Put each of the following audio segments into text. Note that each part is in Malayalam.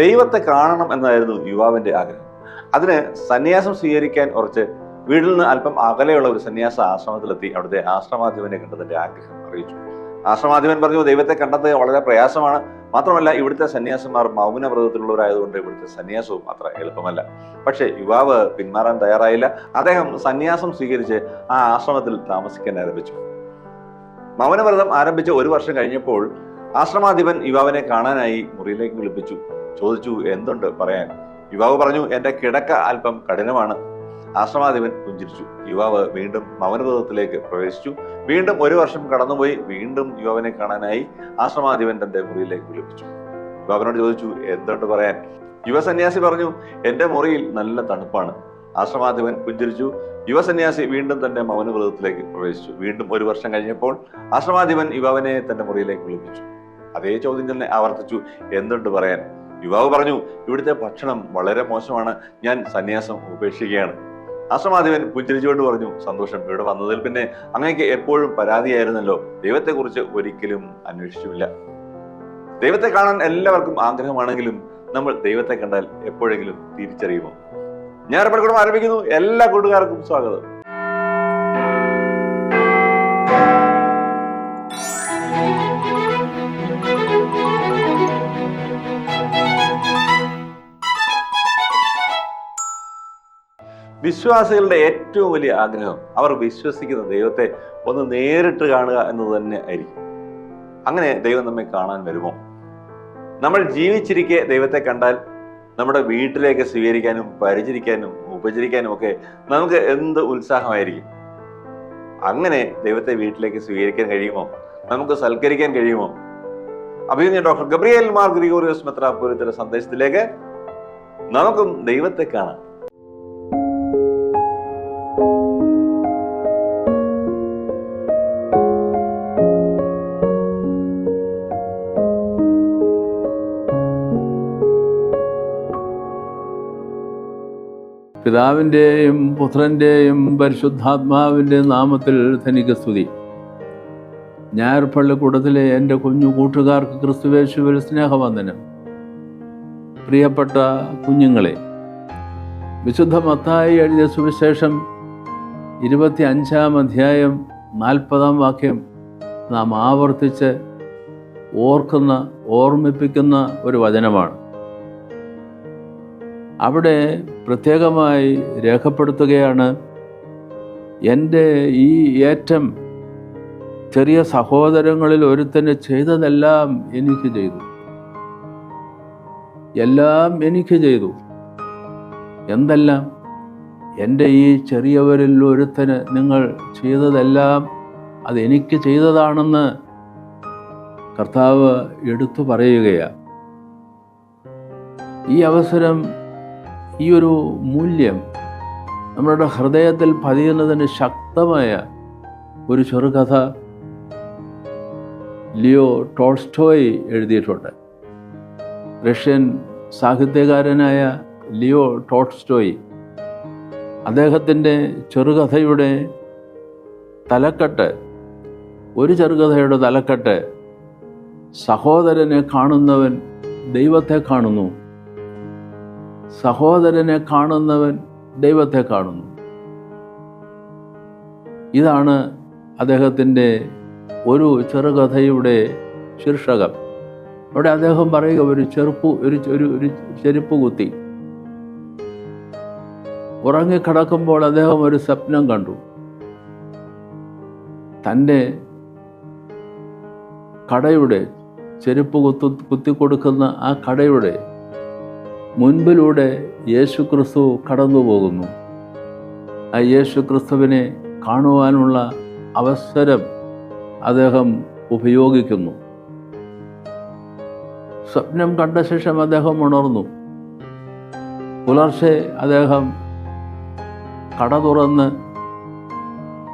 ദൈവത്തെ കാണണം എന്നായിരുന്നു യുവാവിന്റെ ആഗ്രഹം. അതിന് സന്യാസം സ്വീകരിക്കാൻ ഉറച്ച് വീട്ടിൽ നിന്ന് അല്പം അകലെയുള്ള ഒരു സന്യാസ ആശ്രമത്തിലെത്തി അവിടുത്തെ ആശ്രമാധിപനെ കണ്ടതിന്റെ ആഗ്രഹം അറിയിച്ചു. ആശ്രമാധിപൻ പറഞ്ഞു ദൈവത്തെ കണ്ടത് വളരെ പ്രയാസമാണ്. മാത്രമല്ല ഇവിടുത്തെ സന്യാസിമാർ മൗനവ്രതത്തിലുള്ളവരായതുകൊണ്ട് ഇവിടുത്തെ സന്യാസവും അത്ര എളുപ്പമല്ല. പക്ഷേ യുവാവ് പിന്മാറാൻ തയ്യാറായില്ല. അദ്ദേഹം സന്യാസം സ്വീകരിച്ച് ആ ആശ്രമത്തിൽ താമസിക്കാൻ ആരംഭിച്ചു. മൗനവ്രതം ആരംഭിച്ച ഒരു വർഷം കഴിഞ്ഞപ്പോൾ ആശ്രമാധിപൻ യുവാവിനെ കാണാനായി മുറിയിലേക്ക് വിളിപ്പിച്ചു. ചോദിച്ചു എന്തുണ്ട് പറയാൻ? യുവാവ് പറഞ്ഞു എന്റെ കിടക്ക അല്പം കഠിനമാണ്. ആശ്രമാധിപൻ പുഞ്ചിരിച്ചു. യുവാവ് വീണ്ടും മൗനവ്രതത്തിലേക്ക് പ്രവേശിച്ചു. വീണ്ടും ഒരു വർഷം കടന്നുപോയി. വീണ്ടും യുവാവിനെ കാണാനായി ആശ്രമാധിപൻ തന്റെ മുറിയിലേക്ക് വിളിപ്പിച്ചു. യുവാവിനോട് ചോദിച്ചു എന്തുണ്ട് പറയാൻ? യുവസന്യാസി പറഞ്ഞു എന്റെ മുറിയിൽ നല്ല തണുപ്പാണ്. ആശ്രമാധിപൻ പുഞ്ചിരിച്ചു. യുവസന്യാസി വീണ്ടും തന്റെ മൗനവ്രതത്തിലേക്ക് പ്രവേശിച്ചു. വീണ്ടും ഒരു വർഷം കഴിഞ്ഞപ്പോൾ ആശ്രമാധിപൻ യുവാവിനെ തന്റെ മുറിയിലേക്ക് വിളിപ്പിച്ചു. അതേ ചോദ്യം തന്നെ ആവർത്തിച്ചു എന്തുണ്ട് പറയാൻ? യുവാവ് പറഞ്ഞു ഇവിടുത്തെ ഭക്ഷണം വളരെ മോശമാണ്. ഞാൻ സന്യാസം ഉപേക്ഷിക്കുകയാണ്. ആശ്രമാധിപൻ പുഞ്ചിരിച്ചുകൊണ്ട് പറഞ്ഞു സന്തോഷം ഇവിടെ വന്നതിൽ പിന്നെ അങ്ങേക്ക് എപ്പോഴും പരാതിയായിരുന്നല്ലോ. ദൈവത്തെക്കുറിച്ച് ഒരിക്കലും അന്വേഷിച്ചില്ല ദൈവത്തെ കാണാൻ എല്ലാവർക്കും ആഗ്രഹമാണെങ്കിലും നമ്മൾ ദൈവത്തെ കണ്ടാൽ എപ്പോഴെങ്കിലും തിരിച്ചറിയുമോ? ഞാൻ പടക്കൂടം ആരംഭിക്കുന്നു. എല്ലാ കൂട്ടുകാർക്കും സ്വാഗതം. വിശ്വാസികളുടെ ഏറ്റവും വലിയ ആഗ്രഹം അവർ വിശ്വസിക്കുന്ന ദൈവത്തെ ഒന്ന് നേരിട്ട് കാണുക എന്നത് തന്നെ ആയിരിക്കും. അങ്ങനെ ദൈവം നമ്മെ കാണാൻ വരുമോ? നമ്മൾ ജീവിച്ചിരിക്കെ ദൈവത്തെ കണ്ടാൽ നമ്മുടെ വീട്ടിലേക്ക് സ്വീകരിക്കാനും പരിചരിക്കാനും ഉപചരിക്കാനും ഒക്കെ നമുക്ക് എന്ത് ഉത്സാഹമായിരിക്കും? അങ്ങനെ ദൈവത്തെ വീട്ടിലേക്ക് സ്വീകരിക്കാൻ കഴിയുമോ? നമുക്ക് സൽക്കരിക്കാൻ കഴിയുമോ? അഭിനന്ദ ഡോക്ടർ ഗബ്രിയേൽ മാർ ഗ്രിഗോറിയോസ് മെത്രാപൂരത്തിന്റെ സന്ദേശത്തിലേക്ക് നമുക്കും ദൈവത്തെ കാണാം. പിതാവിന്റെയും പുത്രന്റെയും പരിശുദ്ധാത്മാവിന്റെ നാമത്തിൽ ധനിക സ്തുതി. ഞായർ പള്ളിക്കൂടത്തിലെ എന്റെ കുഞ്ഞു കൂട്ടുകാർക്ക് ക്രിസ്തുവേശുവിൽ സ്നേഹവന്ദനം. പ്രിയപ്പെട്ട കുഞ്ഞുങ്ങളെ വിശുദ്ധ മത്തായി എഴുതിയ സുവിശേഷം ഇരുപത്തി അഞ്ചാം അധ്യായം നാൽപ്പതാം വാക്യം നാം ആവർത്തിച്ച് ഓർക്കുന്ന ഓർമ്മിപ്പിക്കുന്ന ഒരു വചനമാണ്. അവിടെ പ്രത്യേകമായി രേഖപ്പെടുത്തുകയാണ് എന്റെ ഈ ഏറ്റം ചെറിയ സഹോദരങ്ങളിൽ ഒരുത്തന് ചെയ്തതെല്ലാം എനിക്ക് ചെയ്തു. എല്ലാം എനിക്ക് ചെയ്തു. എന്തെല്ലാം? എന്റെ ഈ ചെറിയവരിൽ ഒരുത്തന് നിങ്ങൾ ചെയ്തതെല്ലാം അത് എനിക്ക് ചെയ്തതാണെന്ന് കർത്താവ് എടുത്തു പറയുകയാണ് ഈ അവസരം ഈ ഒരു മൂല്യം നമ്മുടെ ഹൃദയത്തിൽ പതിയുന്നതിന് ശക്തമായ ഒരു ചെറുകഥ ലിയോ ടോൾസ്റ്റോയ് എഴുതിയിട്ടുണ്ട്. റഷ്യൻ സാഹിത്യകാരനായ ലിയോ ടോൾസ്റ്റോയ് അദ്ദേഹത്തിന്റെ ചെറുകഥയുടെ തലക്കെട്ട് ഒരു ചെറുകഥയുടെ തലക്കെട്ട് സഹോദരനെ കാണുന്നവൻ ദൈവത്തെ കാണുന്നു. സഹോദരനെ കാണുന്നവൻ ദൈവത്തെ കാണുന്നു. ഇതാണ് അദ്ദേഹത്തിന്റെ ഒരു ചെറുകഥയുടെ ശീർഷകം. അവിടെ അദ്ദേഹം പറയുക ഒരു ചെറുപ്പ് ഒരു ഒരു ഒരു ചെരുപ്പ് കുത്തി. ഉറങ്ങിക്കിടക്കുമ്പോൾ അദ്ദേഹം ഒരു സ്വപ്നം കണ്ടു. തന്റെ കടയുടെ ചെരുപ്പ് കുത്തു കുത്തിക്കൊടുക്കുന്ന ആ കടയുടെ മുൻപിലൂടെ യേശു ക്രിസ്തു കടന്നു പോകുന്നു ആ യേശു ക്രിസ്തുവിനെ കാണുവാനുള്ള അവസരം അദ്ദേഹം ഉപയോഗിക്കുന്നു. സ്വപ്നം കണ്ട ശേഷം അദ്ദേഹം ഉണർന്നു. പുലർച്ചെ അദ്ദേഹം കട തുറന്ന്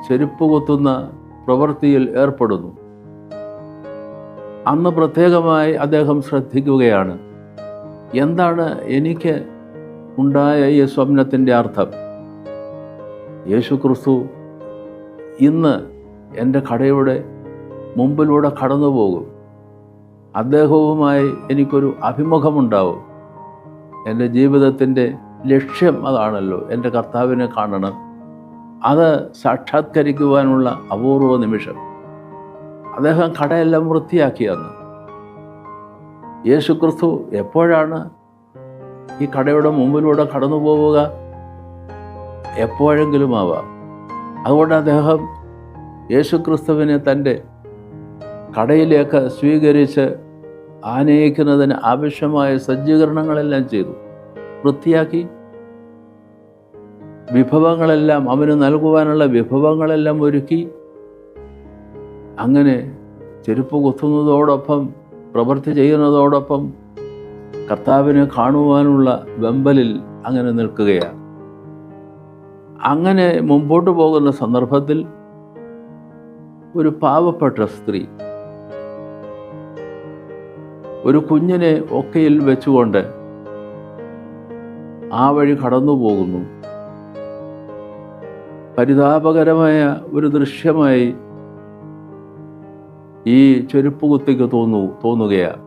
ചെരുപ്പ് കുത്തുന്ന പ്രവൃത്തിയിൽ ഏർപ്പെടുന്നു. അന്ന് പ്രത്യേകമായി അദ്ദേഹം ശ്രദ്ധിക്കുകയാണ്. എന്താണ് എനിക്ക് ഉണ്ടായ ഈ സ്വപ്നത്തിന്റെ അർത്ഥം? യേശു ക്രിസ്തു ഇന്ന് എന്റെ കടയുടെ മുമ്പിലൂടെ കടന്നു പോകും. അദ്ദേഹവുമായി എനിക്കൊരു അഭിമുഖമുണ്ടാവും. എന്റെ ജീവിതത്തിന്റെ ലക്ഷ്യം അതാണല്ലോ എന്റെ കർത്താവിനെ കാണണം. അത് സാക്ഷാത്കരിക്കുവാനുള്ള അപൂർവ നിമിഷം. അദ്ദേഹം കടയെല്ലാം വൃത്തിയാക്കിയെന്ന്. യേശു ക്രിസ്തു എപ്പോഴാണ് ഈ കടയുടെ മുമ്പിലൂടെ കടന്നു പോവുക എപ്പോഴെങ്കിലും ആവാം അതുകൊണ്ട് അദ്ദേഹം യേശു ക്രിസ്തുവിനെ തന്റെ കടയിലേക്ക് സ്വീകരിച്ച് ആനയിക്കുന്നതിന് ആവശ്യമായ സജ്ജീകരണങ്ങളെല്ലാം ചെയ്തു. വൃത്തിയാക്കി. വിഭവങ്ങളെല്ലാം അവന് നൽകുവാനുള്ള വിഭവങ്ങളെല്ലാം ഒരുക്കി. അങ്ങനെ ചെരുപ്പ് കുത്തുന്നതോടൊപ്പം പ്രവൃത്തി ചെയ്യുന്നതോടൊപ്പം കർത്താവിനെ കാണുവാനുള്ള വെമ്പലിൽ അങ്ങനെ നിൽക്കുകയാണ്. അങ്ങനെ മുമ്പോട്ട് പോകുന്ന സന്ദർഭത്തിൽ ഒരു പാവപ്പെട്ട സ്ത്രീ ഒരു കുഞ്ഞിനെ ഒക്കയിൽ വെച്ചുകൊണ്ട് ആ വഴി കടന്നു പോകുന്നു. പരിതാപകരമായ ഒരു ദൃശ്യമായി ഈ ചെരുപ്പ് കുത്തിക്ക് തോന്നു തോന്നുകയാണ്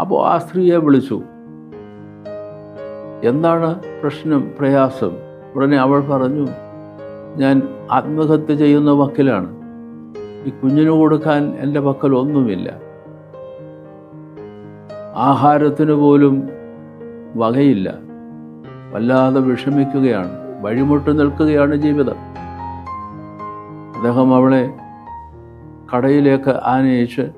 അപ്പോൾ ആ സ്ത്രീയെ വിളിച്ചു. എന്താണ് പ്രശ്നം പ്രയാസം? ഉടനെ അവൾ പറഞ്ഞു ഞാൻ ആത്മഹത്യ ചെയ്യുന്ന വക്കിലാണ്. ഈ കുഞ്ഞിന് കൊടുക്കാൻ എന്റെ പക്കൽ ഒന്നുമില്ല. ആഹാരത്തിന് പോലും വകയില്ല. വല്ലാതെ വിഷമിക്കുകയാണ് വഴിമുട്ട് നിൽക്കുകയാണ് ജീവിതം. അദ്ദേഹം അവളെ കടയിലേക്ക് ആനയിച്ച്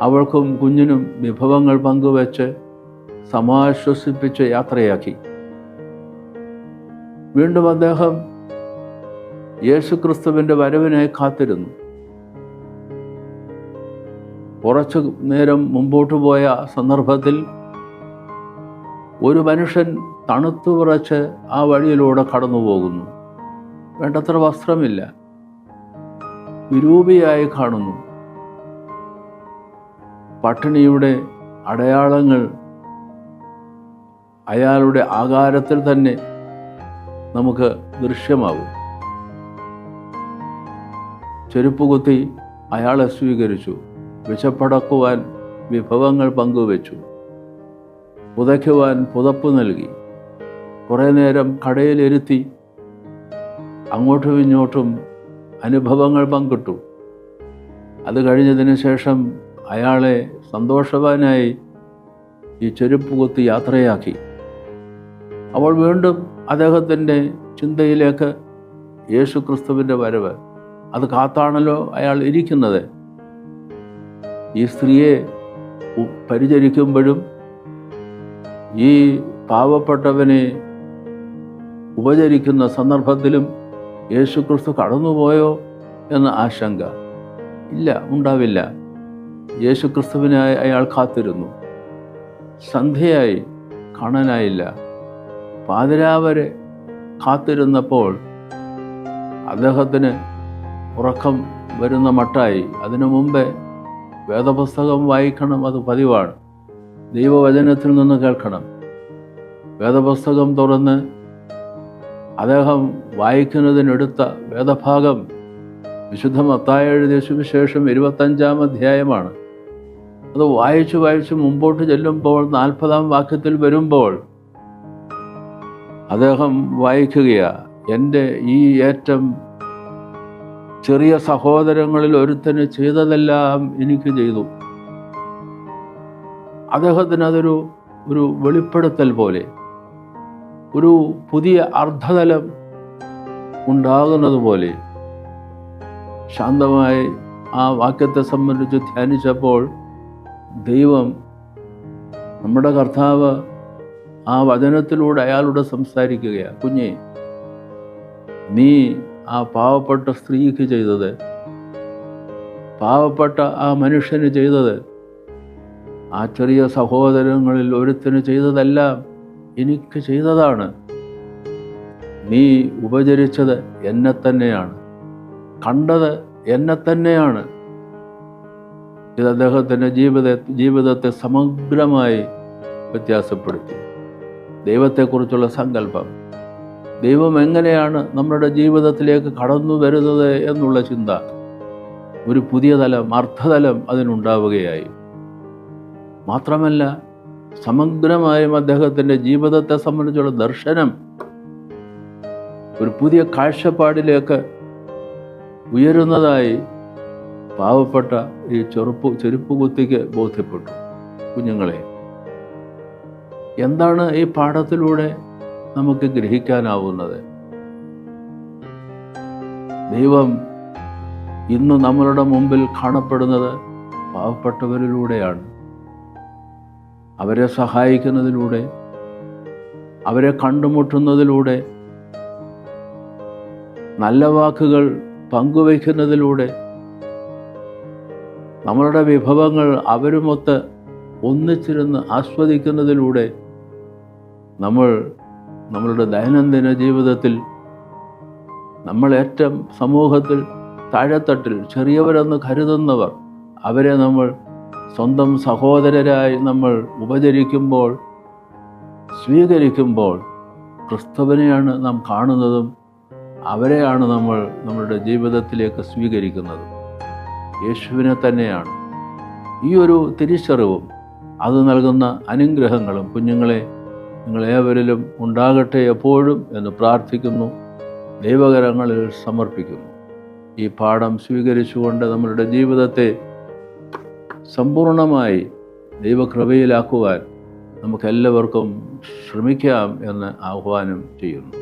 അവൾക്കും കുഞ്ഞിനും വിഭവങ്ങൾ പങ്കുവച്ച് സമാശ്വസിപ്പിച്ച് യാത്രയാക്കി. വീണ്ടും അദ്ദേഹം യേശുക്രിസ്തുവിന്റെ വരവിനായി കാത്തിരുന്നു. കുറച്ചു നേരം മുമ്പോട്ട് പോയ സന്ദർഭത്തിൽ ഒരു മനുഷ്യൻ തണുത്തു ആ വഴിയിലൂടെ കടന്നു പോകുന്നു വേണ്ടത്ര വസ്ത്രമില്ല. വിരൂപിയായി കാണുന്നു. പട്ടിണിയുടെ അടയാളങ്ങൾ അയാളുടെ ആകാരത്തിൽ തന്നെ നമുക്ക് ദൃശ്യമാകും. ചെരുപ്പ് കുത്തി അയാളെ സ്വീകരിച്ചു. വിശപ്പടക്കുവാൻ വിഭവങ്ങൾ പങ്കുവച്ചു. പുതയ്ക്കുവാൻ പുതപ്പ് നൽകി. കുറേ നേരം കടയിലിരുത്തി അങ്ങോട്ടും ഇങ്ങോട്ടും അനുഭവങ്ങൾ പങ്കിട്ടു. അത് കഴിഞ്ഞതിന് ശേഷം അയാളെ സന്തോഷവാനായി ഈ ചെരുപ്പ് കുത്തി യാത്രയാക്കി. അവൾ വീണ്ടും അദ്ദേഹത്തിന്റെ ചിന്തയിലേക്ക് യേശു ക്രിസ്തുവിന്റെ വരവ്. അത് കാത്താണല്ലോ അയാൾ ഇരിക്കുന്നത്. ഈ സ്ത്രീയെ പരിചരിക്കുമ്പോഴും ഈ പാവപ്പെട്ടവനെ ഉപചരിക്കുന്ന സന്ദർഭത്തിലും യേശു ക്രിസ്തു കടന്നുപോയോ എന്ന ആശങ്ക. ഇല്ല ഉണ്ടാവില്ല. യേശു ക്രിസ്തുവിനായി അയാൾ കാത്തിരുന്നു. സന്ധ്യയായി കാണാനായില്ല. പാതിരാവരെ കാത്തിരുന്നപ്പോൾ അദ്ദേഹത്തിന് ഉറക്കം വരുന്ന മട്ടായി. അതിനു മുമ്പേ വേദപുസ്തകം വായിക്കണം അത് പതിവാണ്. ദൈവവചനത്തിൽ നിന്ന് കേൾക്കണം. വേദപുസ്തകം തുറന്ന് അദ്ദേഹം വായിക്കുന്നതിനെടുത്ത വേദഭാഗം വിശുദ്ധ മത്തായ എഴുതിയ സുവിശേഷം ഇരുപത്തഞ്ചാം അധ്യായമാണ്. അത് വായിച്ചു വായിച്ച് മുമ്പോട്ട് ചെല്ലുമ്പോൾ നാൽപ്പതാം വാക്യത്തിൽ വരുമ്പോൾ അദ്ദേഹം വായിക്കുകയാണ് എന്റെ ഈ ഏറ്റം ചെറിയ സഹോദരങ്ങളിൽ ഒരുത്തന് ചെയ്തതെല്ലാം എനിക്ക് ചെയ്തു. അദ്ദേഹത്തിന് അതൊരു ഒരു വെളിപ്പെടുത്തൽ പോലെ ഒരു പുതിയ അർദ്ധതലം ഉണ്ടാകുന്നതുപോലെ ശാന്തമായി ആ വാക്യത്തെ സംബന്ധിച്ച് ധ്യാനിച്ചപ്പോൾ ദൈവം നമ്മുടെ കർത്താവ് ആ വചനത്തിലൂടെ അയാളോട് സംസാരിക്കുകയാണ് കുഞ്ഞെ നീ ആ പാവപ്പെട്ട സ്ത്രീക്ക് ചെയ്തത് പാവപ്പെട്ട ആ മനുഷ്യന് ചെയ്തത് ആ ചെറിയ സഹോദരങ്ങളിൽ ഒരുത്തിന് ചെയ്തതെല്ലാം എനിക്ക് ചെയ്തതാണ്. നീ ഉപചരിച്ചത് എന്നെ തന്നെയാണ്. കണ്ടത് എന്നെ തന്നെയാണ്. ഇത് അദ്ദേഹത്തിന്റെ ജീവിത ജീവിതത്തെ സമഗ്രമായി വ്യത്യാസപ്പെടുത്തി. ദൈവത്തെക്കുറിച്ചുള്ള സങ്കല്പം. ദൈവം എങ്ങനെയാണ് നമ്മുടെ ജീവിതത്തിലേക്ക് കടന്നു വരുന്നത് എന്നുള്ള ചിന്ത. ഒരു പുതിയ തലം അർത്ഥതലം അതിനുണ്ടാവുകയായി. മാത്രമല്ല സമഗ്രമായും അദ്ദേഹത്തിന്റെ ജീവിതത്തെ സംബന്ധിച്ചുള്ള ദർശനം ഒരു പുതിയ കാഴ്ചപ്പാടിലേക്ക് ഉയരുന്നതായി പാവപ്പെട്ട ഈ ചെറുപ്പ് ചെരുപ്പ് കുത്തിക്ക് ബോധ്യപ്പെട്ടു. കുഞ്ഞുങ്ങളെ എന്താണ് ഈ പാഠത്തിലൂടെ നമുക്ക് ഗ്രഹിക്കാനാവുന്നത്? ദൈവം ഇന്ന് നമ്മളുടെ മുമ്പിൽ കാണപ്പെടുന്നത് പാവപ്പെട്ടവരിലൂടെയാണ്. അവരെ സഹായിക്കുന്നതിലൂടെ അവരെ കണ്ടുമുട്ടുന്നതിലൂടെ നല്ല വാക്കുകൾ പങ്കുവയ്ക്കുന്നതിലൂടെ നമ്മളുടെ വിഭവങ്ങൾ അവരുമൊത്ത് ഒന്നിച്ചിരുന്ന് ആസ്വദിക്കുന്നതിലൂടെ നമ്മൾ നമ്മളുടെ ദൈനംദിന ജീവിതത്തിൽ നമ്മൾ ഏറ്റവും സമൂഹത്തിൽ താഴെത്തട്ടിൽ ചെറിയവരെന്ന് കരുതുന്നവർ അവരെ നമ്മൾ സ്വന്തം സഹോദരരായി നമ്മൾ ഉപചരിക്കുമ്പോൾ സ്വീകരിക്കുമ്പോൾ ക്രിസ്തുവിനെയാണ് നാം കാണുന്നതും അവരെയാണ് നമ്മൾ നമ്മുടെ ജീവിതത്തിലേക്ക് സ്വീകരിക്കുന്നതും. യേശുവിനെ തന്നെയാണ്. ഈ ഒരു തിരിച്ചറിവും അത് നൽകുന്ന അനുഗ്രഹങ്ങളും കുഞ്ഞുങ്ങളെ നിങ്ങളേവരിലും ഉണ്ടാകട്ടെ എപ്പോഴും എന്ന് പ്രാർത്ഥിക്കുന്നു. ദൈവകരങ്ങളിൽ സമർപ്പിക്കുന്നു. ഈ പാഠം സ്വീകരിച്ചുകൊണ്ട് നമ്മളുടെ ജീവിതത്തെ സമ്പൂർണമായി ദൈവകൃപയിലാക്കുവാൻ നമുക്കെല്ലാവർക്കും ശ്രമിക്കാം എന്ന് ആഹ്വാനം ചെയ്യുന്നു.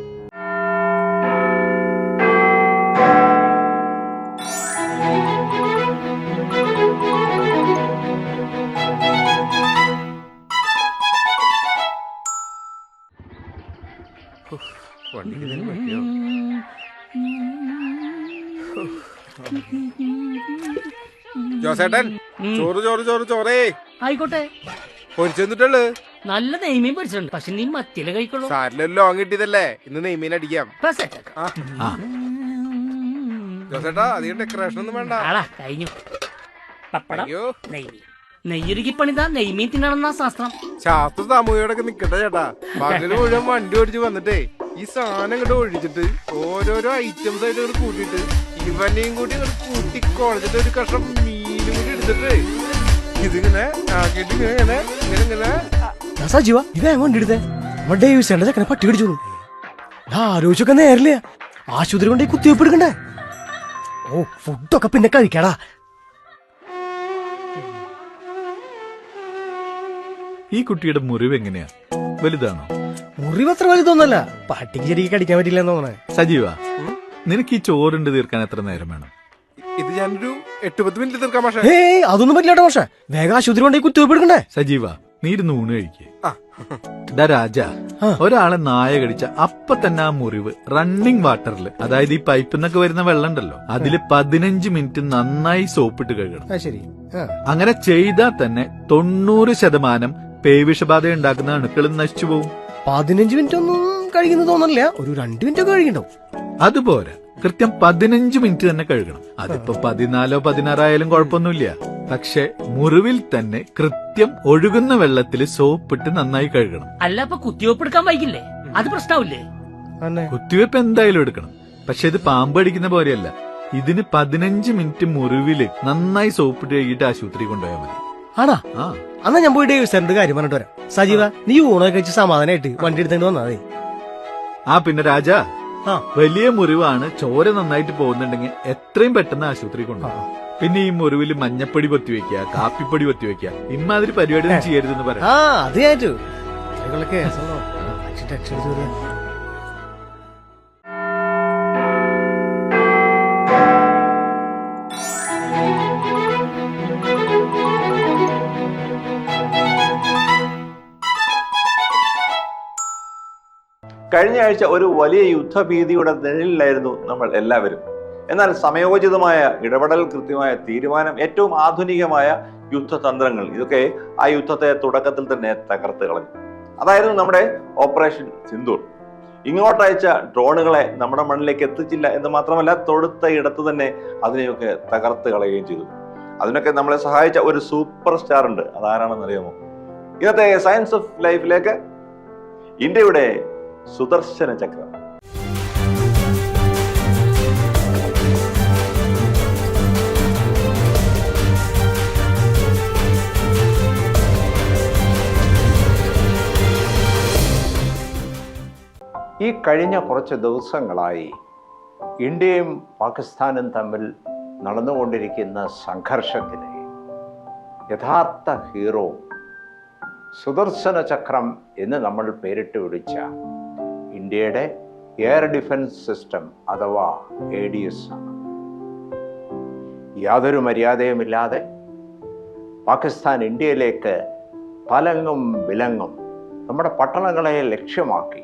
ജോസേട്ടൻ? ചോറ് ചോറ് ചോറ് ചോറേ. ആയിക്കോട്ടെ. പൊരിച്ചെന്നിട്ടുള്ളു. നല്ല നെയ്മീൻ പൊരിച്ചിട്ടുണ്ട്. പക്ഷെ നീ മത്തിയില കഴിക്കുള്ളൂ? സാരിലും ലോങ് കിട്ടിയതല്ലേ? ഇന്ന് നെയ്മീൻ അടിക്കാം. ജോസേട്ടാ അധികം ഡെക്കറേഷൻ ഒന്നും വേണ്ട. കഴിഞ്ഞു. പപ്പടം നെയ്മീൻ. നെയ്യുരുക്കി പണിതാ നെയ്മീൻ തിന്നണമെന്നാ ശാസ്ത്രം. ശാസ്ത്ര സാമൂഹികയോടൊക്കെ നിക്കട്ടെ ചേട്ടാ. പകൽ മുഴുവൻ വണ്ടി ഓടിച്ച് വന്നിട്ടേ ഈ സാധനം ഇങ്ങോട്ട് ഒഴിച്ചിട്ട് ഓരോരോ ഐറ്റംസ് ആയിട്ട് ഇങ്ങോട്ട് കൂട്ടിയിട്ട് ഇവനെയും കൂടി ഇങ്ങോട്ട് കൂട്ടി കുഴച്ചിട്ട് ഒരു കഷ്ണം എടുത്തിട്ട് ഇതിങ്ങനെ ഇങ്ങനെ ഇങ്ങനെ സജീവ ഇതാ കൊണ്ട് എടുത്തേ. നമ്മുടെ ഡേവിസേണ്ട ചക്കനെ പട്ടി കടിച്ചു ആലോചിച്ചൊക്കെ നേരില്ല. ആശുപത്രി കൊണ്ട് കുത്തിവെപ്പ് എടുക്കണ്ടേ ഓ ഫുഡൊക്കെ പിന്നെ കഴിക്കടാ. ഈ കുട്ടിയുടെ മുറിവ് എങ്ങനെയാ? വലുതാണോ? മുറിവ് അത്ര വലുതൊന്നല്ല പട്ടിക്ക് ശരിക്കും കടിക്കാൻ പറ്റില്ല എന്ന് തോന്നണേ. സജീവ നിനക്ക് ഈ ചോറുണ്ട് തീർക്കാൻ എത്ര നേരം വേണം? ഇത് ഞാനൊരു എട്ട് പത്ത് മിനിറ്റ് പക്ഷേ ഏയ് അതൊന്നും പറ്റില്ല പക്ഷേ വേഗം ആശുപത്രി കൊണ്ട് കുത്തിവെപ്പ് എടുക്കണ്ടേ സജീവ നീ ഇരുന്ന് ഊണ് കഴിക്കേ. രാജ ഒരാളെ നായ കടിച്ച അപ്പൊ തന്നെ ആ മുറിവ് റണ്ണിങ് വാട്ടറിൽ അതായത് ഈ പൈപ്പിൽ നിന്നൊക്കെ വരുന്ന വെള്ളം ഉണ്ടല്ലോ അതിൽ പതിനഞ്ച് മിനിറ്റ് നന്നായി സോപ്പിട്ട് കഴുകണം. ശരി. അങ്ങനെ ചെയ്താൽ തന്നെ തൊണ്ണൂറ് ശതമാനം പേവിഷബാധ ഉണ്ടാക്കുന്ന അണുക്കളും നശിച്ചു പോകും പതിനഞ്ച് മിനിറ്റ് ഒന്നും കഴിക്കുന്നു തോന്നണില്ല. ഒരു രണ്ട് മിനിറ്റ് ഒക്കെ കഴിക്കണ്ടാവും. അതുപോരാ കൃത്യം പതിനഞ്ച് മിനിറ്റ് തന്നെ കഴുകണം. അതിപ്പോ പതിനാലോ പതിനാറായാലും കുഴപ്പമൊന്നുമില്ല. പക്ഷെ മുറിവിൽ തന്നെ കൃത്യം ഒഴുകുന്ന വെള്ളത്തിൽ സോപ്പിട്ട് നന്നായി കഴുകണം. അല്ല അപ്പൊ കുത്തിവെപ്പ് എടുക്കാൻ വൈകില്ലേ? അത് പ്രശ്നമില്ലേ അന്നെ കുത്തിവെപ്പ് എന്തായാലും എടുക്കണം. പക്ഷെ ഇത് പാമ്പ് അടിക്കുന്ന പോലെയല്ല. ഇതിന് പതിനഞ്ച് മിനിറ്റ് മുറിവിൽ നന്നായി സോപ്പിട്ട് കഴുകിയിട്ട് ആശുപത്രി കൊണ്ടുപോയാൽ മതി. ആണാ? ആ. എന്നാ ഞാൻ പോയി സെന്റ് കാര്യം പറഞ്ഞിട്ട് വരാം. സജീവ നീ ഊണൊക്കെ കഴിച്ച് സമാധാനമായിട്ട് വണ്ടി എടുത്തേണ്ടി വന്നാ മതി. ആ പിന്നെ രാജ ആ. വലിയ മുറിവാണ് ചോര നന്നായിട്ട് പോകുന്നുണ്ടെങ്കിൽ എത്രയും പെട്ടെന്ന് ആശുപത്രി കൊണ്ടുപോകും പിന്നെ ഈ മുറിവിൽ മഞ്ഞപ്പൊടി പൊത്തി വെക്കുക കാപ്പിപ്പൊടി പൊത്തി വെക്കുക ഇമാതിരി പരിപാടി ചെയ്യരുതെന്ന് പറയാം. ആ അത് കഴിഞ്ഞ ആഴ്ച ഒരു വലിയ യുദ്ധഭീതിയുടെ നിഴലിലായിരുന്നു നമ്മൾ എല്ലാവരും. എന്നാൽ സമയോചിതമായ ഇടപെടൽ കൃത്യമായ തീരുമാനം ഏറ്റവും ആധുനികമായ യുദ്ധതന്ത്രങ്ങൾ. ഇതൊക്കെ ആ യുദ്ധത്തെ തുടക്കത്തിൽ തന്നെ തകർത്ത് കളഞ്ഞു. അതായിരുന്നു നമ്മുടെ ഓപ്പറേഷൻ സിന്ദൂർ. ഇങ്ങോട്ടയച്ച ഡ്രോണുകളെ നമ്മുടെ മണ്ണിലേക്ക് എത്തിച്ചില്ല എന്ന് മാത്രമല്ല തൊടുത്ത ഇടത്ത് തന്നെ അതിനെയൊക്കെ തകർത്ത് കളയുകയും ചെയ്തു. അതിനൊക്കെ നമ്മളെ സഹായിച്ച ഒരു സൂപ്പർ സ്റ്റാർ ഉണ്ട് അതാരാണെന്ന് അറിയാമോ ഇന്നത്തെ സയൻസ് ഓഫ് ലൈഫിലേക്ക് ഇന്ത്യയുടെ സുദർശന ചക്രം. ഈ കഴിഞ്ഞ കുറച്ച് ദിവസങ്ങളായി ഇന്ത്യയും പാകിസ്ഥാനും തമ്മിൽ നടന്നുകൊണ്ടിരിക്കുന്ന സംഘർഷത്തിന് യഥാർത്ഥ ഹീറോ സുദർശന ചക്രം എന്ന് നമ്മൾ പേരിട്ട് വിളിച്ച ഇന്ത്യയുടെ എയർ ഡിഫൻസ് സിസ്റ്റം അഥവാ എ ഡി എസ് ആണ്. യാതൊരു മര്യാദയുമില്ലാതെ പാകിസ്ഥാൻ ഇന്ത്യയിലേക്ക് പലങ്ങും വിലങ്ങും നമ്മുടെ പട്ടണങ്ങളെ ലക്ഷ്യമാക്കി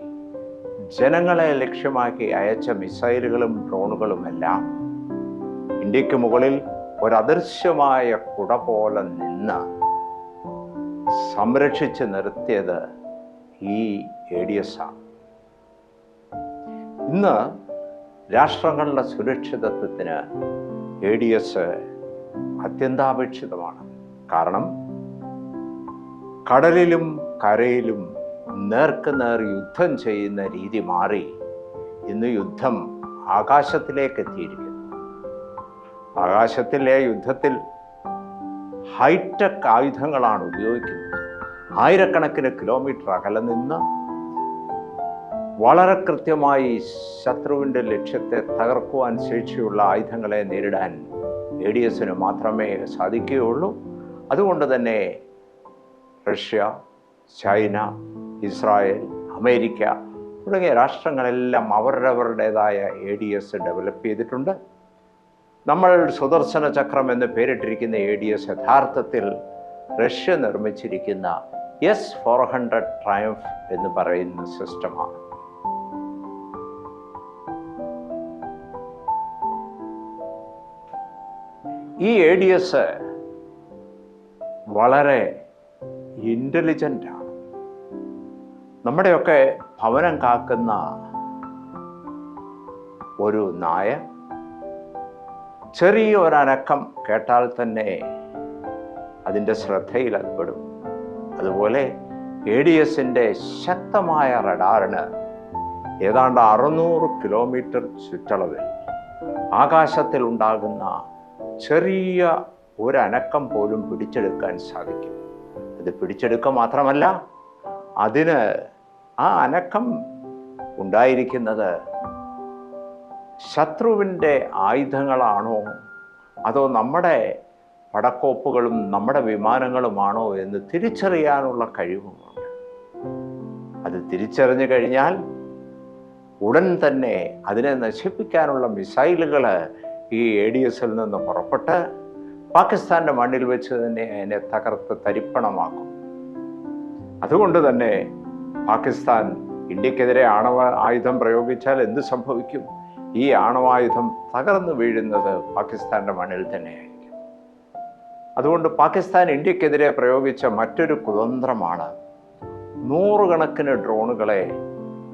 ജനങ്ങളെ ലക്ഷ്യമാക്കി അയച്ച മിസൈലുകളും ഡ്രോണുകളുമെല്ലാം ഇന്ത്യയ്ക്ക് മുകളിൽ ഒരദൃശ്യമായ കുട പോലെ നിന്ന് സംരക്ഷിച്ച് നിർത്തിയത് ഈ എ ഡി എസ് ആണ്. ഇന്ന് രാഷ്ട്രങ്ങളുടെ സുരക്ഷിതത്വത്തിന് എ ഡി എസ് അത്യന്താപേക്ഷിതമാണ്. കാരണം കടലിലും കരയിലും നേർക്ക് നേർ യുദ്ധം ചെയ്യുന്ന രീതി മാറി ഇന്ന് യുദ്ധം ആകാശത്തിലേക്ക് എത്തിയിരിക്കുന്നു. ആകാശത്തിലെ യുദ്ധത്തിൽ ഹൈടെക് ആയുധങ്ങളാണ് ഉപയോഗിക്കുന്നത്. ആയിരക്കണക്കിന് കിലോമീറ്റർ അകലെ നിന്ന് വളരെ കൃത്യമായി ശത്രുവിന്റെ ലക്ഷ്യത്തെ തകർക്കുവാൻ ശേഷിയുള്ള ആയുധങ്ങളെ നേരിടാൻ എ ഡി എസിന് മാത്രമേ സാധിക്കുകയുള്ളൂ. അതുകൊണ്ട് തന്നെ റഷ്യ ചൈന ഇസ്രായേൽ അമേരിക്ക തുടങ്ങിയ രാഷ്ട്രങ്ങളെല്ലാം അവരവരുടേതായ എ ഡി എസ് ഡെവലപ്പ് ചെയ്തിട്ടുണ്ട്. നമ്മൾ സുദർശന ചക്രം എന്ന് പേരിട്ടിരിക്കുന്ന എ ഡി എസ് യഥാർത്ഥത്തിൽ റഷ്യ നിർമ്മിച്ചിരിക്കുന്ന എസ് ഫോർ ഹൺഡ്രഡ് ട്രയംഫ് എന്ന് പറയുന്ന സിസ്റ്റമാണ്. ഈ എ ഡി എസ് വളരെ ഇന്റലിജന്റ് ആണ്. നമ്മുടെയൊക്കെ ഭവനം കാക്കുന്ന ഒരു നായ ചെറിയ ഒരനക്കം കേട്ടാൽ തന്നെ അതിന്റെ ശ്രദ്ധയിൽ അകപ്പെടും അതുപോലെ എ ഡി എസിന്റെ ശക്തമായ റഡാറിന് ഏതാണ്ട് അറുന്നൂറ് കിലോമീറ്റർ ചുറ്റളവിൽ ആകാശത്തിൽ ഉണ്ടാകുന്ന ചെറിയ ഒരനക്കം പോലും പിടിച്ചെടുക്കാൻ സാധിക്കും. അത് പിടിച്ചെടുക്കുക മാത്രമല്ല അതിന് ആ അനക്കം ഉണ്ടായിരിക്കുന്നത് ശത്രുവിന്റെ ആയുധങ്ങളാണോ? അതോ നമ്മുടെ പടക്കോപ്പുകളും നമ്മുടെ വിമാനങ്ങളുമാണോ എന്ന് തിരിച്ചറിയാനുള്ള കഴിവുമുണ്ട്. അത് തിരിച്ചറിഞ്ഞു കഴിഞ്ഞാൽ ഉടൻ തന്നെ അതിനെ നശിപ്പിക്കാനുള്ള മിസൈലുകൾ ഈ എ ഡി എസിൽ നിന്ന് പുറപ്പെട്ട് പാകിസ്ഥാന്റെ മണ്ണിൽ വെച്ച് തന്നെ അതിനെ തകർത്ത് തരിപ്പണമാക്കും. അതുകൊണ്ട് തന്നെ പാകിസ്ഥാൻ ഇന്ത്യക്കെതിരെ ആണവ ആയുധം പ്രയോഗിച്ചാൽ എന്ത് സംഭവിക്കും? ഈ ആണവായുധം തകർന്നു വീഴുന്നത് പാകിസ്ഥാന്റെ മണ്ണിൽ തന്നെയായിരിക്കും. അതുകൊണ്ട് പാകിസ്ഥാൻ ഇന്ത്യക്കെതിരെ പ്രയോഗിച്ച മറ്റൊരു കുതന്ത്രമാണ് നൂറുകണക്കിന് ഡ്രോണുകളെ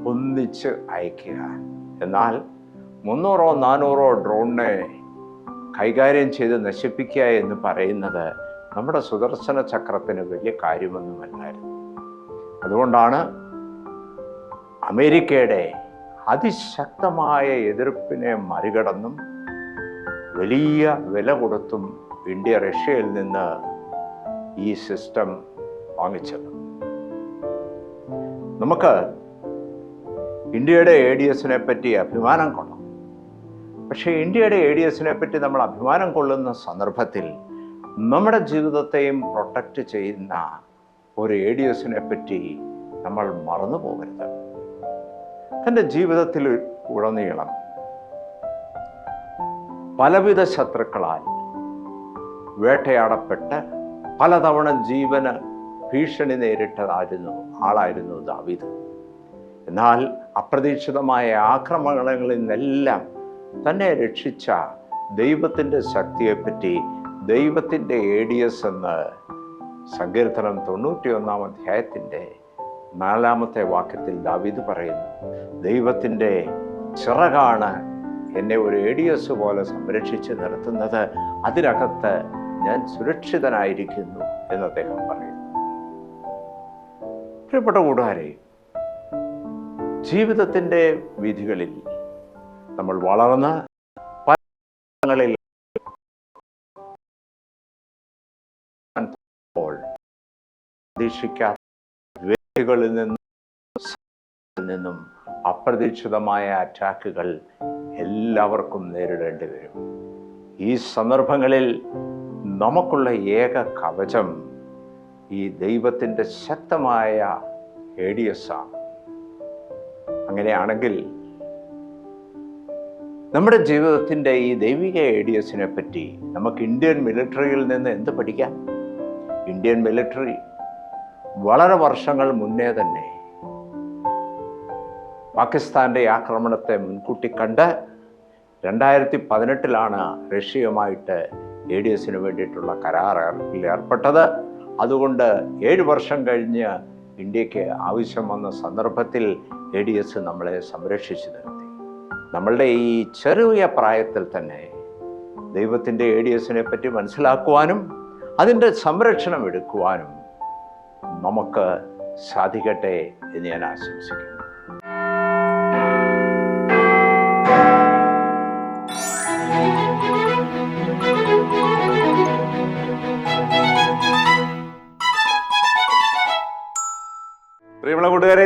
ഒന്നിച്ച് അയക്കുക. എന്നാൽ മുന്നൂറോ നാനൂറോ ഡ്രോണിനെ കൈകാര്യം ചെയ്ത് നശിപ്പിക്കുക എന്ന് പറയുന്നത് നമ്മുടെ സുദർശന ചക്രത്തിന് വലിയ കാര്യമൊന്നുമല്ലായിരുന്നു. അതുകൊണ്ടാണ് അമേരിക്കയുടെ അതിശക്തമായ എതിർപ്പിനെ മറികടന്നും വലിയ വില കൊടുത്തും ഇന്ത്യ റഷ്യയിൽ നിന്ന് ഈ സിസ്റ്റം വാങ്ങിച്ചത്. നമുക്ക് ഇന്ത്യയുടെ എ ഡി എസിനെ പറ്റി അഭിമാനം കൊള്ളാം. പക്ഷേ ഇന്ത്യയുടെ എ ഡി എസിനെ പറ്റി നമ്മൾ അഭിമാനം കൊള്ളുന്ന സന്ദർഭത്തിൽ നമ്മുടെ ജീവിതത്തെയും പ്രൊട്ടക്റ്റ് ചെയ്യുന്ന ഒരു എ ഡി എസിനെ പറ്റി നമ്മൾ മറന്നു പോകരുത് തന്റെ ജീവിതത്തിൽ ഉടനീളം പലവിധ ശത്രുക്കളാൽ വേട്ടയാടപ്പെട്ട് പലതവണ ജീവന് ഭീഷണി നേരിട്ടതായിരുന്നു ആളായിരുന്നു ദാവീദ്. എന്നാൽ അപ്രതീക്ഷിതമായ ആക്രമണങ്ങളിൽ നിന്നെല്ലാം തന്നെ രക്ഷിച്ച ദൈവത്തിന്റെ ശക്തിയെപ്പറ്റി ദൈവത്തിന്റെ എസ് എന്ന് സങ്കീർത്തനം തൊണ്ണൂറ്റിയൊന്നാം അധ്യായത്തിന്റെ നാലാമത്തെ വാക്യത്തിൽ ദാവീദ് പറയുന്നു ദൈവത്തിന്റെ ചിറകാണ് എന്നെ ഒരു എ ഡി എസ് പോലെ സംരക്ഷിച്ച് നിർത്തുന്നത്. അതിനകത്ത് ഞാൻ സുരക്ഷിതനായിരിക്കുന്നു എന്ന് അദ്ദേഹം പറയുന്നു. പ്രിയപ്പെട്ട കൂട്ടുകാരെ ജീവിതത്തിന്റെ വിധികളിൽ നമ്മൾ വളർന്ന് പലങ്ങളിൽ പ്രതീക്ഷിക്കാത്ത വ്യക്തികളിൽ നിന്നും നിന്നും അപ്രതീക്ഷിതമായ അറ്റാക്കുകൾ എല്ലാവർക്കും നേരിടേണ്ടി വരും. ഈ സന്ദർഭങ്ങളിൽ നമുക്കുള്ള ഏക കവചം ഈ ദൈവത്തിന്റെ ശക്തമായ എ ആണ്. അങ്ങനെയാണെങ്കിൽ നമ്മുടെ ജീവിതത്തിന്റെ ഈ ദൈവിക എ പറ്റി നമുക്ക് ഇന്ത്യൻ മിലിറ്ററിയിൽ നിന്ന് എന്ത് പഠിക്കാം? ഇന്ത്യൻ മിലിറ്ററി വളരെ വർഷങ്ങൾ മുന്നേ തന്നെ പാകിസ്ഥാന്റെ ആക്രമണത്തെ മുൻകൂട്ടി കണ്ട് രണ്ടായിരത്തി പതിനെട്ടിലാണ് റഷ്യയുമായിട്ട് എ ഡി എസിന് വേണ്ടിയിട്ടുള്ള കരാറിൽ ഏർപ്പെട്ടത്. അതുകൊണ്ട് ഏഴ് വർഷം കഴിഞ്ഞ് ഇന്ത്യയ്ക്ക് ആവശ്യം വന്ന സന്ദർഭത്തിൽ എ ഡി എസ് നമ്മളെ സംരക്ഷിച്ചു നിർത്തി. നമ്മളുടെ ഈ ചെറിയ പ്രായത്തിൽ തന്നെ ദൈവത്തിന്റെ എ ഡി എസിനെ പറ്റി മനസ്സിലാക്കുവാനും അതിന്റെ സംരക്ഷണം എടുക്കുവാനും നമുക്ക് സാധിക്കട്ടെ എന്ന് ഞാൻ ആശംസിക്കുന്നു.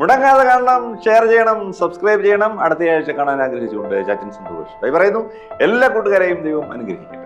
മുടങ്ങാതെ കാണണം ഷെയർ ചെയ്യണം സബ്സ്ക്രൈബ് ചെയ്യണം. അടുത്ത ആഴ്ച കാണാൻ ആഗ്രഹിച്ചുകൊണ്ട് ചാറ്റിൻ സന്തോഷ്. ബൈ പറയുന്നു എല്ലാ കൂട്ടുകാരെയും ദൈവം അനുഗ്രഹിക്കട്ടെ.